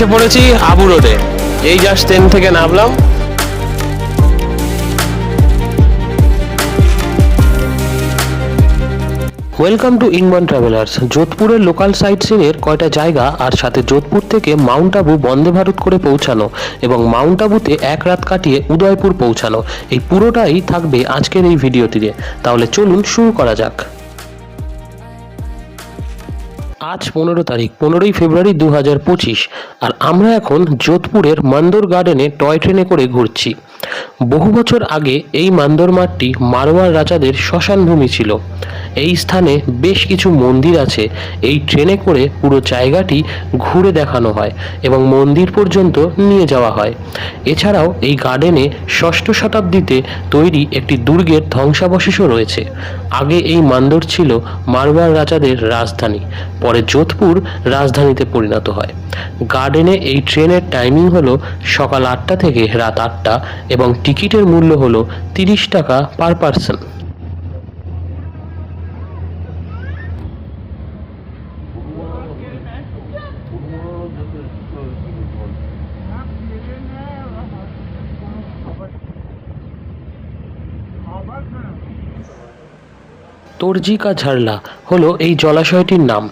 এসে পড়েছি আবু রোডে এই জাস্ট ট্রেন থেকে নামলাম। ওয়েলকাম টু ইংমান ট্রাভেলার্স যোধপুরের লোকাল সাইট সিনের কয়টা জায়গা আর সাথে যোধপুর থেকে মাউন্ট আবু বন্দে ভারত করে পৌঁছানো এবং মাউন্ট আবুতে এক রাত কাটিয়ে উদয়পুর পৌঁছানো। এই পুরোটাই থাকবে আজকের এই ভিডিওটিতে। তাহলে চলুন শুরু করা যাক। আজ পনেরো তারিখ, পনেরোই ফেব্রুয়ারি দু হাজার পঁচিশ। আর আমরা এখন যোধপুরের মন্দর গার্ডেনে টয় ট্রেনে করে ঘুরছি। বহু বছর আগে এই মান্দর মাঠটি মারোয়ার রাজাদের শ্মশান ভূমি ছিল। এই স্থানে বেশ কিছু মন্দির আছে। এই ট্রেনে করে পুরো জায়গাটি ঘুরে দেখানো হয় এবং মন্দির পর্যন্ত নিয়ে যাওয়া হয়। এছাড়াও এই গার্ডেনে ষষ্ঠ শতাব্দীতে তৈরি একটি দুর্গের ধ্বংসাবশেষও রয়েছে। আগে এই মান্দর ছিল মারওয়ার রাজাদের রাজধানী, পরে যোধপুর রাজধানীতে পরিণত হয়। গার্ডেনে এই ট্রেনের টাইমিং হলো সকাল আটটা থেকে রাত আটটা এবং টিকিটের মূল্য হল তিরিশ টাকা পার পার্সন। তর্জিকা ঝারলা হলো এই জলাশয়টির নাম।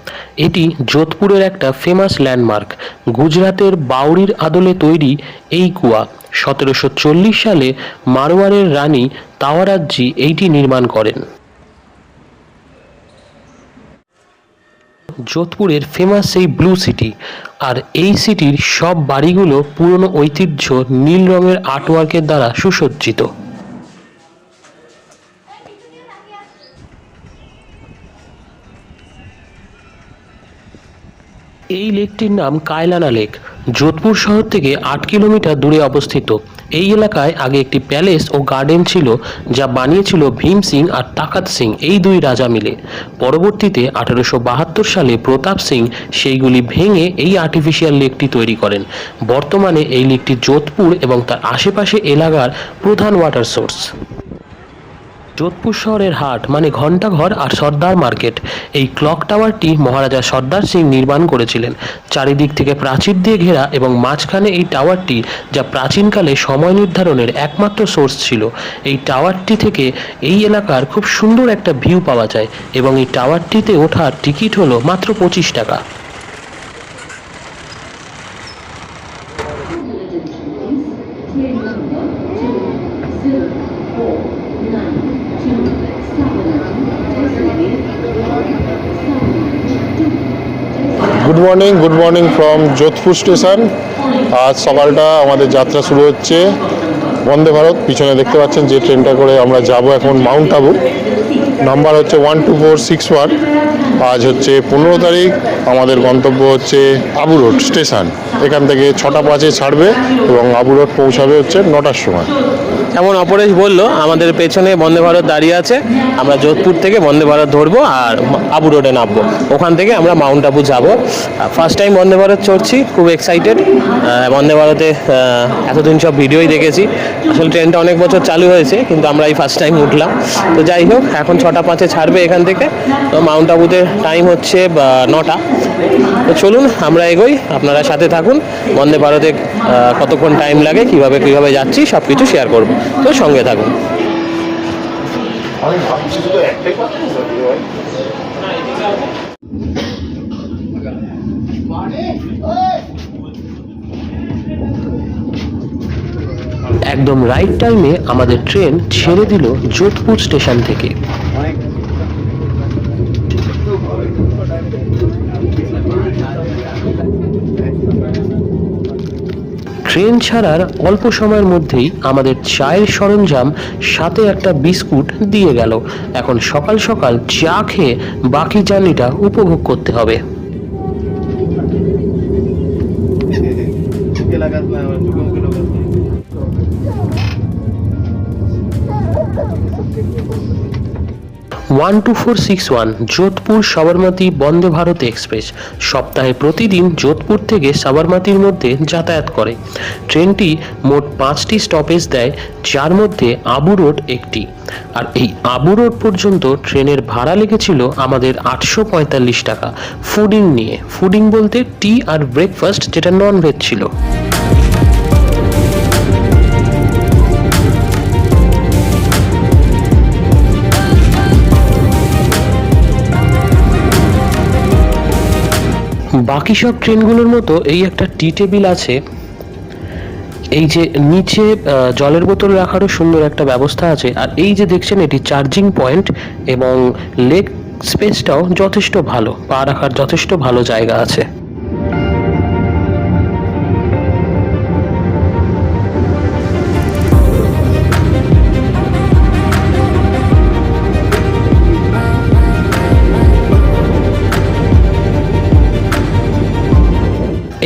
এটি যোধপুরের একটা ফেমাস ল্যান্ডমার্ক গুজরাতের বাউরির আদলে তৈরি এই কুয়া। সতেরোশো চল্লিশ সালে মারোয়ারের রানী তাওয়ারাজ্জি এইটি নির্মাণ করেন। যোধপুরের ফেমাস সেই ব্লু সিটি আর এই সিটির সব বাড়িগুলো পুরনো ঐতিহ্য নীল রঙের আর্টওয়ার্কের দ্বারা সুসজ্জিত। এই লেকটির নাম কায়লানা লেক যোধপুর শহর থেকে আট কিলোমিটার দূরে অবস্থিত। এই এলাকায় আগে একটি প্যালেস ও গার্ডেন ছিল, যা বানিয়েছিল ভীম সিং আর তাকাত সিং, এই দুই রাজা মিলে। পরবর্তীতে আঠারোশো বাহাত্তর সালে প্রতাপ সিং সেইগুলি ভেঙে এই আর্টিফিশিয়াল লেকটি তৈরি করেন। বর্তমানে এই লেকটি যোধপুর এবং তার আশেপাশে এলাকার প্রধান ওয়াটার সোর্স যোধপুর শহরের হাট মানে ঘণ্টাঘর আর সর্দার মার্কেট। এই ক্লক টাওয়ারটি মহারাজা সর্দার সিং নির্মাণ করেছিলেন। চারিদিক থেকে প্রাচীর দিয়ে ঘেরা এবং মাঝখানে এই টাওয়ারটি, যা প্রাচীনকালে সময় নির্ধারণের একমাত্র সোর্স ছিল। এই টাওয়ারটি থেকে এই এলাকার খুব সুন্দর একটা ভিউ পাওয়া যায় এবং এই টাওয়ারটিতে ওঠার টিকিট হলো মাত্র পঁচিশ টাকা। Good morning good morning from Jodhpur station আজ সকালটা আমাদের যাত্রা শুরু হচ্ছে। বন্দে ভারত, পিছনে দেখতে পাচ্ছেন যে ট্রেনটা করে আমরা যাব এখন মাউন্ট আবু নাম্বার হচ্ছে one two four six one আজ হচ্ছে পনেরো তারিখ। আমাদের গন্তব্য হচ্ছে আবু রোড স্টেশন এখান থেকে ছটা পাঁচে ছাড়বে এবং আবু রোড পৌঁছাবে হচ্ছে নটার সময়। যেমন অপরেশ বলল, আমাদের পেছনে বন্দে ভারত দাঁড়িয়ে আছে, আমরা যোধপুর থেকে বন্দে ভারত ধরবো আর আবু রোডে নামবো। ওখান থেকে আমরা মাউন্ট আবু যাব। ফার্স্ট টাইম বন্দে ভারত চড়ছি, খুব এক্সাইটেড বন্দে ভারতে এতদিন সব ভিডিওই দেখেছি। আসলে ট্রেনটা অনেক বছর চালু হয়েছে, কিন্তু আমরা এই ফার্স্ট টাইম উঠলাম। তো যাই হোক, এখন ছটা পাঁচে ছাড়বে এখান থেকে। তো মাউন্ট আবুতে টাইম হচ্ছে নটা। তো চলুন, আমরা এগোই। আপনারা সাথে থাকুন। বন্দে ভারতে কতক্ষণ টাইম লাগে, কীভাবে কীভাবে যাচ্ছি সব কিছু শেয়ার করব। তো সঙ্গে থাকুন। একদম রাইট টাইমে আমাদের ট্রেন ছেড়ে দিল যোধপুর স্টেশন থেকে। ট্রেন ছাড়ার অল্প সময়ের মধ্যেই আমাদের চায়ের সরঞ্জাম সাথে একটা বিস্কুট দিয়ে গেল। এখন সকাল সকাল চা খেয়ে বাকি জার্নিটা উপভোগ করতে হবে। One two four six one Jodhpur Sabarmati Vande Bharat express. সপ্তাহে প্রতিদিন যোধপুর থেকে সাবরমতির মধ্যে যাতায়াত করে। ট্রেনটি মোট পাঁচটি স্টপেজ দেয়, যার মধ্যে আবু রোড একটি। আর এই আবু রোড পর্যন্ত ট্রেনের ভাড়া লেগেছিল আমাদের আটশো পঁয়তাল্লিশ টাকা। ফুডিং নিয়ে। ফুডিং বলতে টি আর ব্রেকফাস্ট যেটা নন ভেজ ছিল। বাকি সব ট্রেনগুলোর মতো এই একটা টি টেবিল আছে। এই যে নিচে জলের বোতল রাখারও সুন্দর একটা ব্যবস্থা আছে। আর এই যে দেখছেন, এটি চার্জিং পয়েন্ট এবং লেগ স্পেসটাও যথেষ্ট ভালো। পা রাখার যথেষ্ট ভালো জায়গা আছে।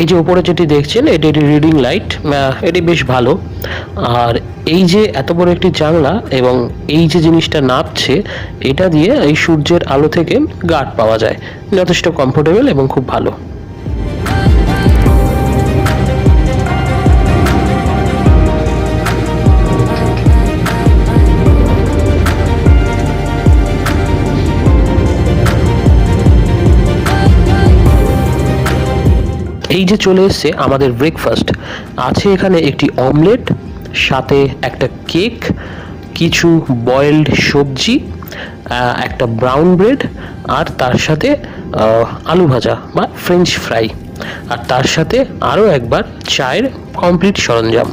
এই যে উপরে যেটি দেখছেন, এটি একটি রিডিং লাইট এটি বেশ ভালো। আর এই যে এত বড় একটি জানলা এবং এই যে জিনিসটা নাপছে, এটা দিয়ে এই সূর্যের আলো থেকে গার্ড পাওয়া যায়। যথেষ্ট কমফোর্টেবল এবং খুব ভালো। এই যে চলে এসছে আমাদের ব্রেকফাস্ট আছে এখানে একটি অমলেট সাথে একটা কেক কিছু বয়েলড সবজি একটা ব্রাউন ব্রেড আর তার সাথে আলু ভাজা বা ফ্রেঞ্চ ফ্রাই আর তার সাথে আরও একবার চায়ের কমপ্লিট সরঞ্জাম।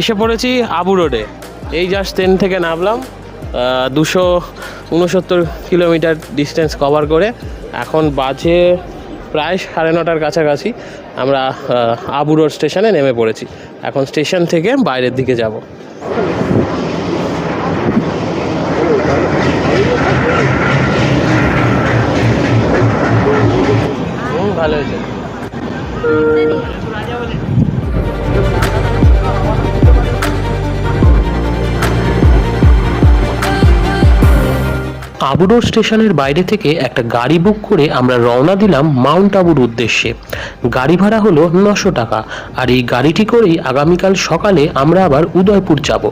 এসে পড়েছি আবু রোডে। এই জাস্ট ট্রেন থেকে নামলাম দুশো উনসত্তর কিলোমিটার ডিস্টেন্স কভার করে। এখন বাজে প্রায় সাড়ে নটার কাছাকাছি, আমরা আবু রোড স্টেশনে নেমে পড়েছি। এখন স্টেশন থেকে বাইরের দিকে যাব। ভালো হয়েছে। আবুডোর স্টেশনের বাইরে থেকে একটা গাড়ি বুক করে আমরা রওনা দিলাম মাউন্ট আবুর উদ্দেশ্যে। গাড়ি ভাড়া হলো নশো টাকা, আর এই গাড়িটি করেই আগামীকাল সকালে আমরা আবার উদয়পুর যাব।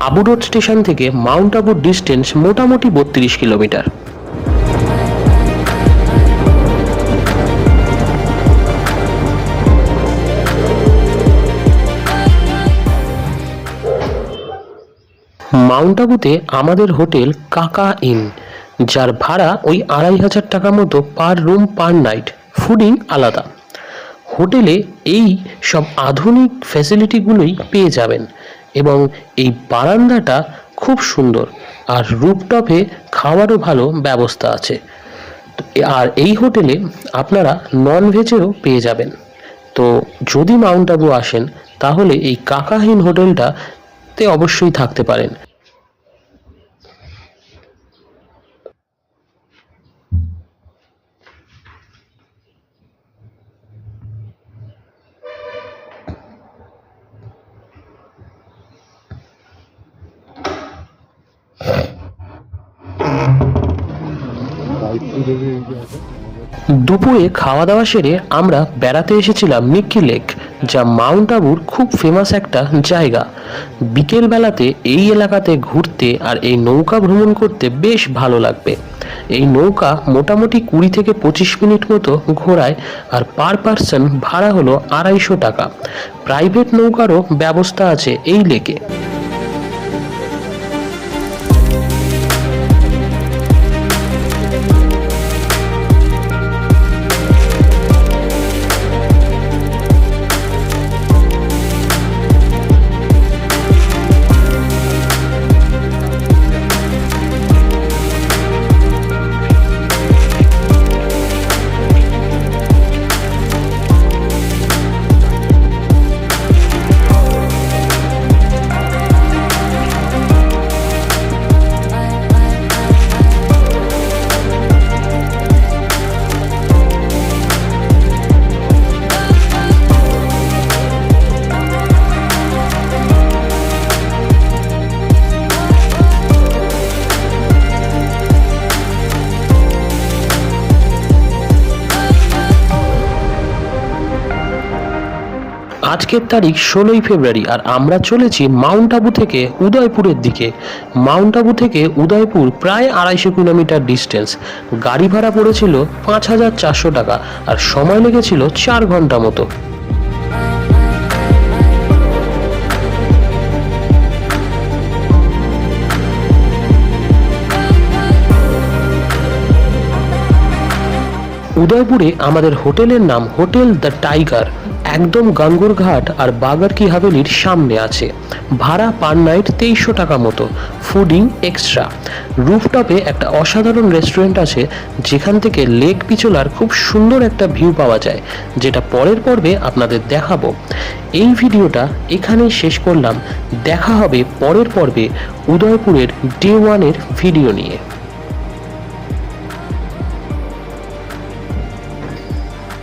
আবু রোড স্টেশন থেকে মাউন্ট আবুর ডিস্টেন্স মোটামুটি বত্রিশ কিলোমিটার। মাউন্ট আবুতে আমাদের হোটেল কাকা ইন, যার ভাড়া ওই আড়াই হাজার টাকা মতো per room per night. Fooding আলাদা। হোটেলে এই সব আধুনিক ফ্যাসিলিটিগুলোই পেয়ে যাবেন এবং এই বারান্দাটা খুব সুন্দর আর রুপটপে খাওয়ারও ভালো ব্যবস্থা আছে। আর এই হোটেলে আপনারা নন ভেজেরও পেয়ে যাবেন। তো যদি মাউন্ট আবু আসেন, তাহলে এই কাকাহীন হোটেলটাতে অবশ্যই থাকতে পারেন। দুপুরে খাওয়া দাওয়া সেরে আমরা বেড়াতে এসেছিলাম মিক্কি লেক। যা মাউন্ট আবুর খুব ফেমাস একটা জায়গা। বিকেলবেলাতে এই এলাকাতে ঘুরতে আর এই নৌকা ভ্রমণ করতে বেশ ভালো লাগবে। এই নৌকা মোটামুটি কুড়ি থেকে পঁচিশ মিনিট মতো ঘোরায় আর পার পার্সন ভাড়া হলো আড়াইশো টাকা। প্রাইভেট নৌকারও ব্যবস্থা আছে এই লেকে। আজকের তারিখ ষোলোই ফেব্রুয়ারি আর আমরা চলেছি মাউন্ট আবু থেকে উদয়পুরের দিকে। মাউন্ট আবু থেকে উদয়পুর প্রায় আড়াইশো কিলোমিটার ডিস্টেন্স গাড়ি ভাড়া পড়েছিল পাঁচ হাজার চারশো টাকা আর সময় লেগেছিল চার ঘণ্টা মতো। উদয়পুরে আমাদের হোটেলের নাম হোটেল দ্য টাইগার। একদম গাঙ্গুর ঘাট আর বাগার কি হাভেলির সামনে আছে। ভাড়া পার নাইট তেইশশো টাকা মতো, ফুডিং এক্সট্রা। রুফটপে একটা অসাধারণ রেস্টুরেন্ট আছে, যেখান থেকে লেক পিচোলার খুব সুন্দর একটা ভিউ পাওয়া যায়, যেটা পরের পর্বে আপনাদের দেখাবো। এই ভিডিওটা এখানেই শেষ করলাম। দেখা হবে পরের পর্বে উদয়পুরের ডে ওয়ানের ভিডিও নিয়ে।